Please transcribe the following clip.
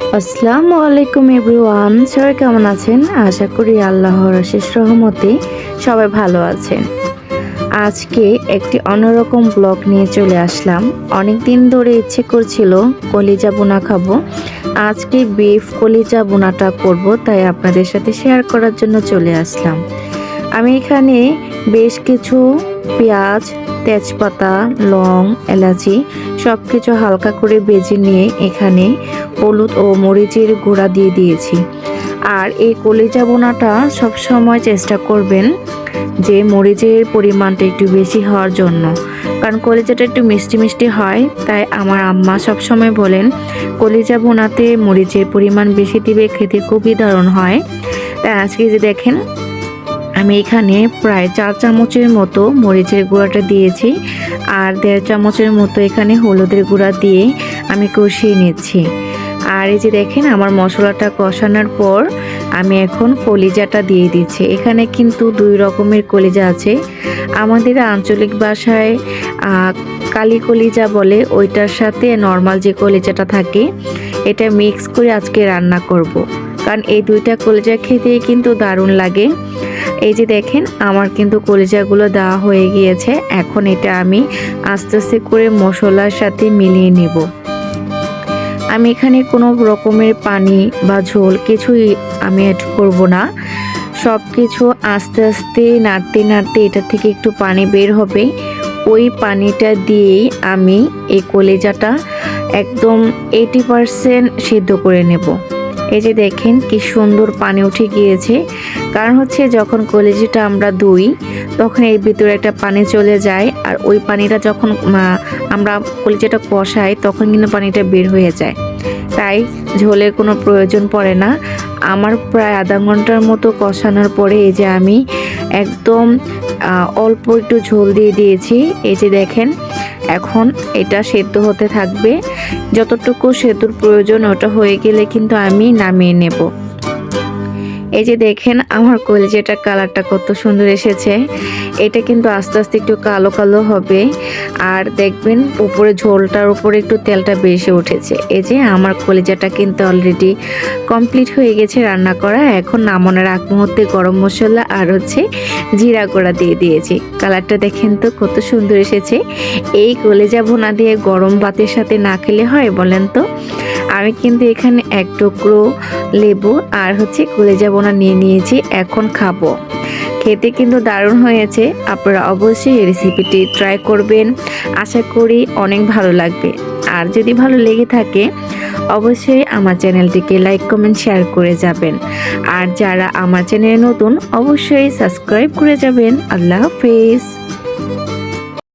আসসালামু আলাইকুম এভরিওয়ান, সবাই কেমন আছেন? আশা করি আল্লাহর শেষ রহমতে সবাই ভালো আছেন। আজকে একটি অন্যরকম ব্লগ নিয়ে চলে আসলাম। অনেক দিন ধরে ইচ্ছে করছিল কলিজা বোনা খাব। আজকে বিফ কলিজা বোনাটা করব, তাই আপনাদের সাথে শেয়ার করার জন্য চলে আসলাম। আমি এখানে বেশ কিছু পেঁয়াজ, তেজপাতা, লং, এলাচি সব কিছু হালকা করে বেজে নিয়ে এখানে হলুদ ও মরিচের গুঁড়া দিয়ে দিয়েছি। আর এই কলিজা বোনাটা সবসময় চেষ্টা করবেন যে মরিচের পরিমাণটা একটু বেশি হওয়ার জন্য। কারণ কলিজাটা একটু মিষ্টি মিষ্টি হয়, তাই আমার আম্মা সবসময় বলেন, কলিজা বোনাতে মরিচের পরিমাণ বেশি দিবে খেতে খুবই দারুণ হয়। তাই আজকে যে দেখেন আমি এখানে প্রায় চার চামচের মতো মরিচের গুঁড়াটা দিয়েছি আর দেড় চামচের মতো এখানে হলুদের গুঁড়া দিয়ে আমি কষিয়ে নিচ্ছি। আর এই যে দেখেন আমার মশলাটা কষানোর পর আমি এখন কলিজাটা দিয়ে দিচ্ছি। এখানে কিন্তু দুই রকমের কলিজা আছে। আমাদের আঞ্চলিক ভাষায় কালি কলিজা বলে ওইটার সাথে নর্মাল যে কলিজাটা থাকে, এটা মিক্স করে আজকে রান্না করব। কারণ এই দুইটা কলিজা খেতেই কিন্তু দারুণ লাগে। এই যে দেখেন, আমার কিন্তু কলিজাগুলো দেওয়া হয়ে গিয়েছে। এখন এটা আমি আস্তে আস্তে করে মশলার সাথে মিলিয়ে নেব। আমি এখানে কোনো রকমের পানি বা ঝোল কিছুই আমি অ্যাড করব না। সব কিছু আস্তে আস্তে নাড়তে নাড়তে এটা থেকে একটু পানি বের হবে। ওই পানিটা দিয়েই আমি এই কলিজাটা একদম এইটি পারসেন্ট সিদ্ধ করে নেব। এই যে দেখেন কি সুন্দর পানি উঠে গিয়েছে। কারণ হচ্ছে যখন কলেজিটা আমরা ধুই তখন এর ভিতরে একটা পানি চলে যায় আর ওই পানিটা যখন আমরা কলেজিটা কষাই, তখন কিন্তু পানিটা বের হয়ে যায়। তাই ঝোলের কোনো প্রয়োজন পড়ে না। আমার প্রায় আধা ঘণ্টার মতো কষানোর পরে এই যে আমি একদম অল্প একটু ঝোল দিয়ে দিয়েছি। এই যে দেখেন, এখন এটা সেদ্ধ হতে থাকবে। যতটুকু সেতুর প্রয়োজন ওটা হয়ে গেলে কিন্তু আমি নামিয়ে নেব। এই যে দেখেন আমার কলেজেটার কালারটা কত সুন্দর এসেছে। এটা কিন্তু আস্তে আস্তে একটু কালো কালো হবে। আর দেখবেন উপরে ঝোলটার উপরে একটু তেলটা বেশি উঠেছে। এই যে আমার কলেজাটা কিন্তু অলরেডি কমপ্লিট হয়ে গেছে রান্না করা। এখন নামানোর আগ মুহূর্তে গরম মশলা আর হচ্ছে জিরা গুঁড়া দিয়ে দিয়েছি। কালারটা দেখেন তো কত সুন্দর এসেছে। এই কলেজা ভুনা দিয়ে গরম ভাতের সাথে না খেলে হয় বলেন তো? আমি কিন্তু এখানে এক টুকরো লেবু আর হচ্ছে কলেজা বোনা নিয়ে নিয়েছি, এখন খাব। খেতে কিন্তু দারুণ হয়েছে, আপনারা অবশ্যই এই রেসিপিটি ট্রাই করবেন। আশা করি অনেক ভালো লাগবে। আর যদি ভালো লেগে থাকে, অবশ্যই আমার চ্যানেলটিকে লাইক কমেন্ট শেয়ার করে যাবেন। আর যারা আমার চ্যানেলে নতুন, অবশ্যই সাবস্ক্রাইব করে যাবেন। আল্লাহ হাফেজ।